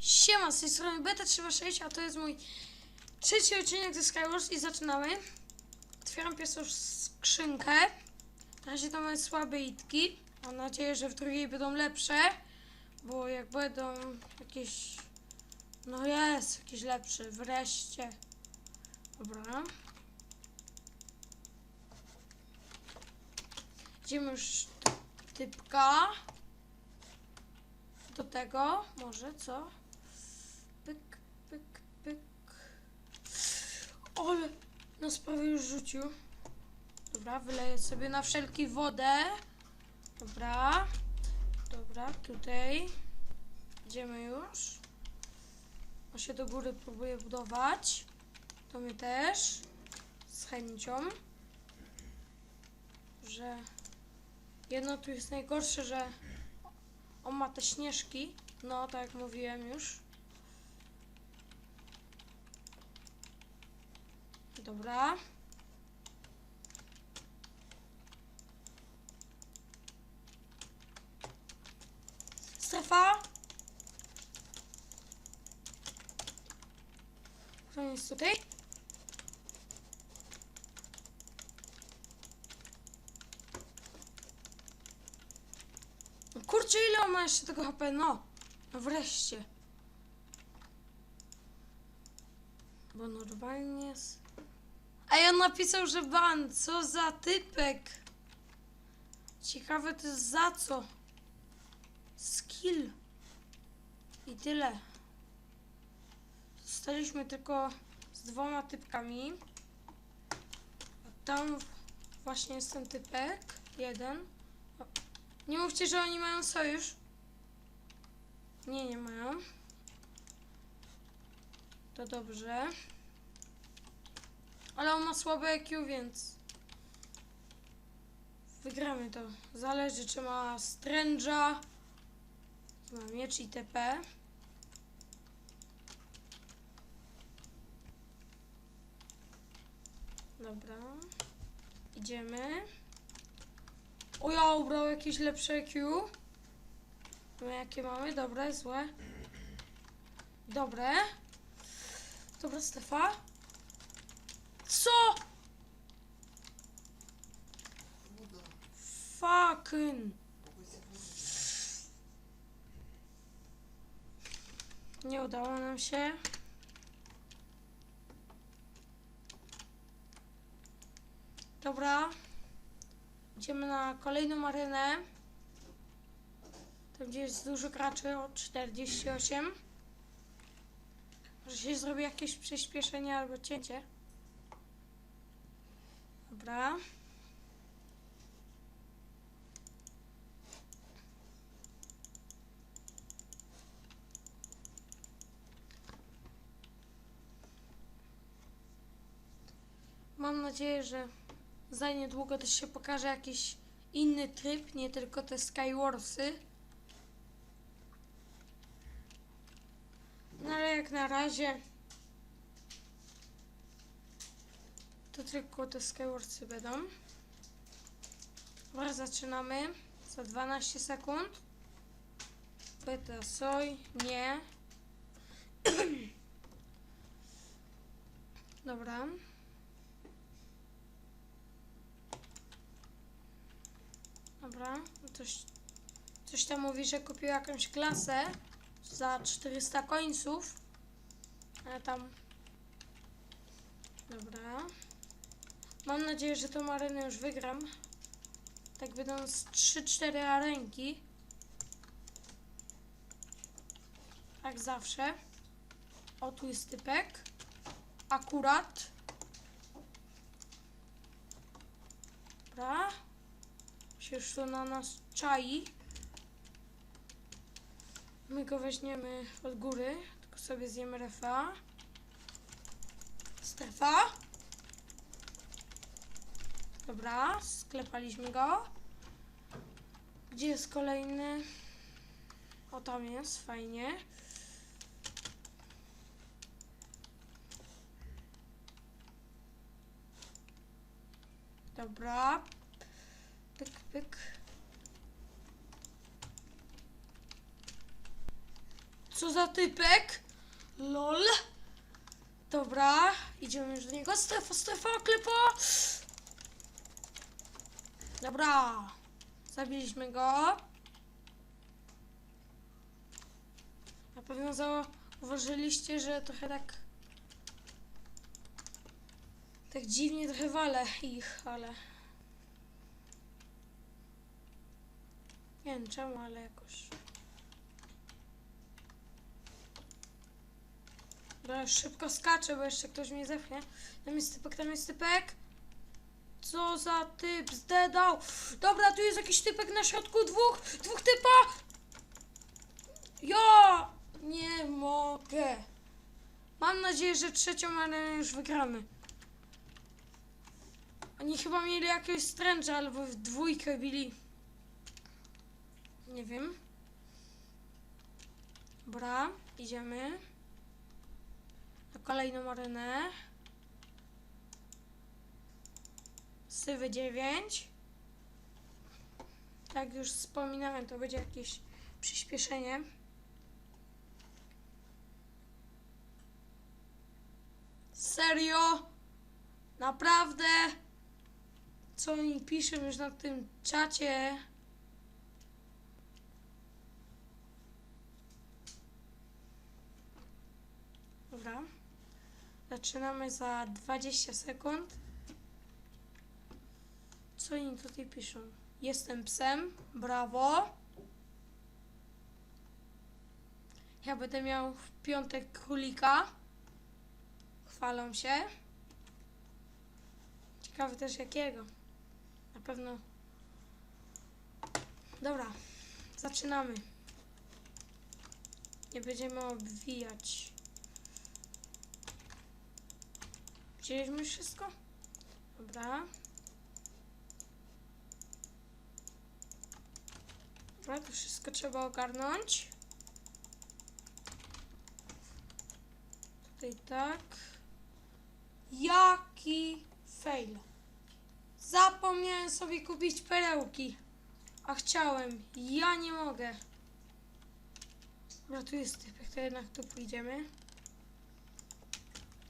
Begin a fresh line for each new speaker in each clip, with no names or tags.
Siema, z tej strony Beta36, a to jest mój trzeci odcinek ze Skywars i zaczynamy. Otwieram pierwszą skrzynkę. Na razie to mamy słabe itki. Mam nadzieję, że w drugiej będą lepsze, bo jak będą jakieś... No jest, jakieś lepsze, wreszcie. Dobra. Idziemy już typka. Do tego, może, co? Pyk, pyk, pyk. Ale nas prawie już rzucił. Dobra, wyleję sobie na wszelki wodę. Dobra. Dobra, tutaj. Idziemy już. On się do góry próbuje budować. To my też. Z chęcią. Że jedno tu jest najgorsze, że on ma te śnieżki. No, tak jak mówiłem już. Dobra. Strefa. Jest tutaj. No Kurczę, ile on ma jeszcze tego HP? No, no wreszcie. Bo normalnie A ja napisał, że ban. Co za typek. Ciekawe to jest za co. Skill. I tyle. Zostaliśmy tylko z dwoma typkami. A tam właśnie jest ten typek. Jeden. O, Nie mówcie, że oni mają sojusz. Nie, nie mają. To dobrze. Ale on ma słabe IQ, więc wygramy to. Zależy, czy ma czy ma miecz i TP. Dobra. Idziemy. O ja ubrał jakieś lepsze IQ. No jakie mamy? Dobre, złe. Dobre. Dobra, Stefa. Co? Fucking. Nie udało nam się. Dobra. Idziemy na kolejną arenę. Tam gdzie jest dużo graczy, o 48. Może się zrobi jakieś przyspieszenie albo cięcie. Dobra. Mam nadzieję, że za niedługo też się pokaże jakiś inny tryb, nie tylko te Skywarsy. No ale jak na razie to tylko te Skywarsy będą. Dobra, zaczynamy za 12 sekund. Beta soj, nie. Dobra. Dobra, coś, coś tam mówi, że kupił jakąś klasę za 400 końców. Ale tam... Dobra. Mam nadzieję, że tą arenę już wygram. Tak będą z 3-4 arenki. Jak zawsze. O, tu jest typek. Akurat. Dobra. Się już tu na nas czai. My go weźmiemy od góry. Tylko sobie zjemy refa. Strefa. Dobra, sklepaliśmy go. Gdzie jest kolejny? O, tam jest, fajnie. Dobra. Pyk, pyk. Co za typek? LOL. Dobra, idziemy już do niego. Strefa, strefa, klepa. Dobra. Zabiliśmy go. Na pewno zauważyliście, że trochę tak... Tak dziwnie trochę walę ich, ale... Nie wiem czemu, ale jakoś... Dobra, szybko skaczę, bo jeszcze ktoś mnie zepchnie. Tam jest typek, tam jest typek. Co za typ, zdedał. Dobra, tu jest jakiś typek na środku, dwóch, dwóch typa. Ja nie mogę. Mam nadzieję, że trzecią arenę już wygramy. Oni chyba mieli jakiegoś stręcza albo w dwójkę bili. Nie wiem. Dobra, idziemy na kolejną arenę. Sywy 9. Jak już wspominałem, to będzie jakieś przyspieszenie. Serio? Naprawdę? Co oni piszą już na tym czacie? Dobra. Zaczynamy za 20 sekund. Co oni tutaj piszą? Jestem psem. Brawo. Ja będę miał w piątek królika. Chwalą się. Ciekawe też jakiego. Na pewno. Dobra. Zaczynamy. Nie będziemy obwijać. Wzięliśmy już wszystko? Dobra. Dobra, to wszystko trzeba ogarnąć. Tutaj tak. Jaki fail. Zapomniałem sobie kupić perełki. A chciałem. Ja nie mogę. Dobra, tu jest typek, to jednak tu pójdziemy.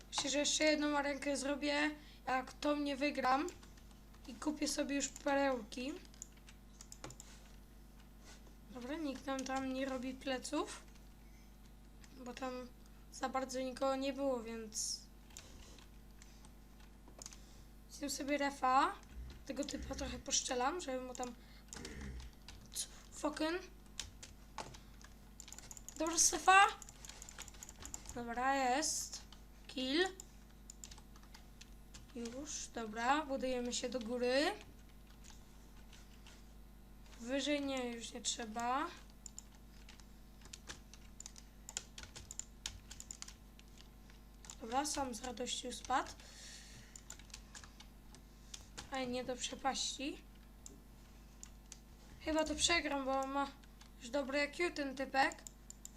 Myślę, że jeszcze jedną rękę zrobię, jak to mnie wygram i kupię sobie już perełki. Dobra, nikt nam tam nie robi pleców, bo tam za bardzo nikogo nie było, więc Zjem sobie refa, tego typa trochę poszczelam, żeby mu tam fucking Dobra, strefa. Dobra, jest. Kill. Już, dobra, budujemy się do góry. Wyżej nie, już nie trzeba. Dobra, sam z radością spadł. Ale nie do przepaści. Chyba to przegram, bo ma już dobre IQ ten typek.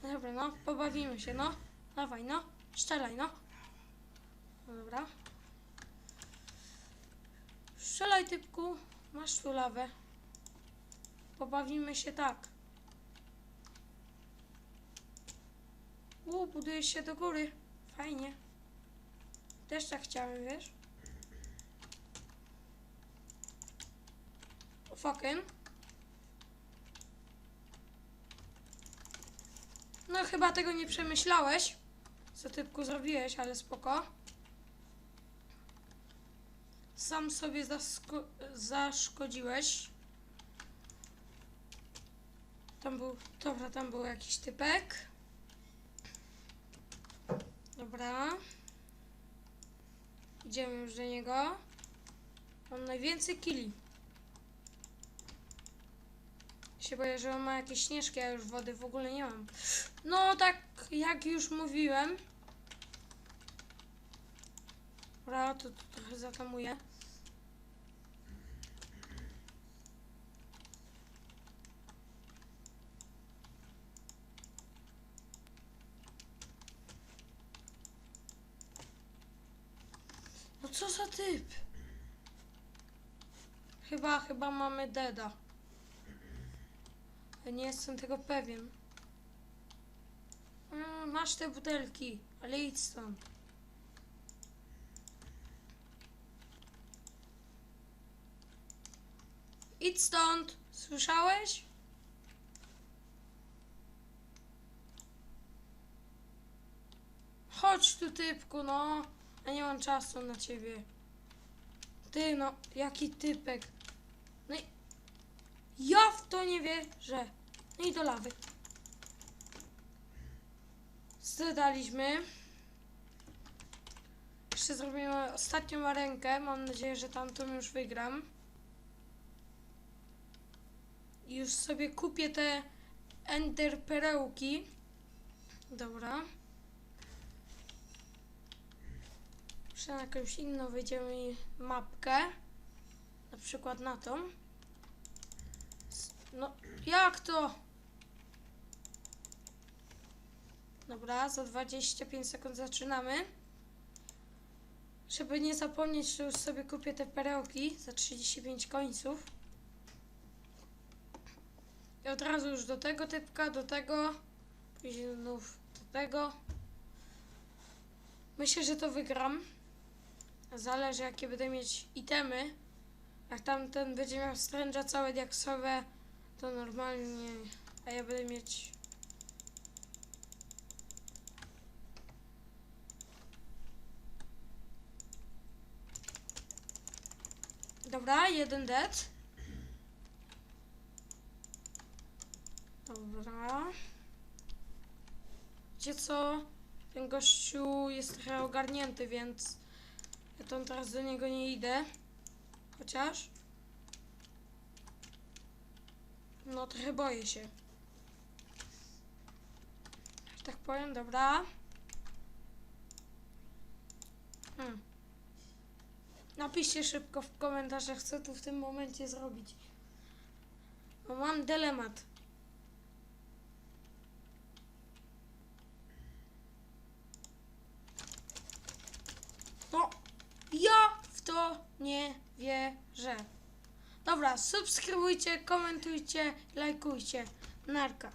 No dobra, no, pobawimy się, no. Dawaj, no. Strzelaj, no. No dobra. Strzelaj, typku. Masz tu lawę. Pobawimy się tak. U, budujesz się do góry. Fajnie. Też tak chciałem, wiesz? Fucking. No chyba tego nie przemyślałeś. Co typku zrobiłeś, ale spoko. Sam sobie zaszkodziłeś. Tam był, dobra, tam był jakiś typek. Dobra. Idziemy już do niego. Mam najwięcej kili. Się boję, że on ma jakieś śnieżki, a już wody w ogóle nie mam. No tak jak już mówiłem. Dobra, to, to trochę zatamuję. Co za typ? Chyba, chyba mamy deda. Nie jestem tego pewien. masz te butelki, ale idź stąd. Idź stąd, słyszałeś? Chodź tu typku, no. Ja nie mam czasu na ciebie. Ty no, jaki typek. No i ja w to nie wierzę. No i do lawy. Zdaliśmy. Jeszcze zrobimy ostatnią arenkę. Mam nadzieję, że tamtą już wygram. Już sobie kupię te ender perełki. Dobra. Jeszcze na jakąś inną wejdziemy mi mapkę. Na przykład na tą. No, jak to? Dobra, za 25 sekund zaczynamy. Żeby nie zapomnieć, że już sobie kupię te perełki za 35 końców. I od razu już do tego typka, do tego, później znów do tego. Myślę, że to wygram. Zależy jakie będę mieć itemy. Jak tamten będzie miał stręża całe diaksowe, to normalnie, a ja będę mieć... Dobra, jeden dead. Dobra. Wiecie co? Ten gościu jest trochę ogarnięty, więc ja tam teraz do niego nie idę. Chociaż. No trochę boję się. Tak powiem, dobra. Hmm. Napiszcie szybko w komentarzach, co tu w tym momencie zrobić. Bo mam dylemat. No, ja w to nie wierzę. Dobra, subskrybujcie, komentujcie, lajkujcie. Narka.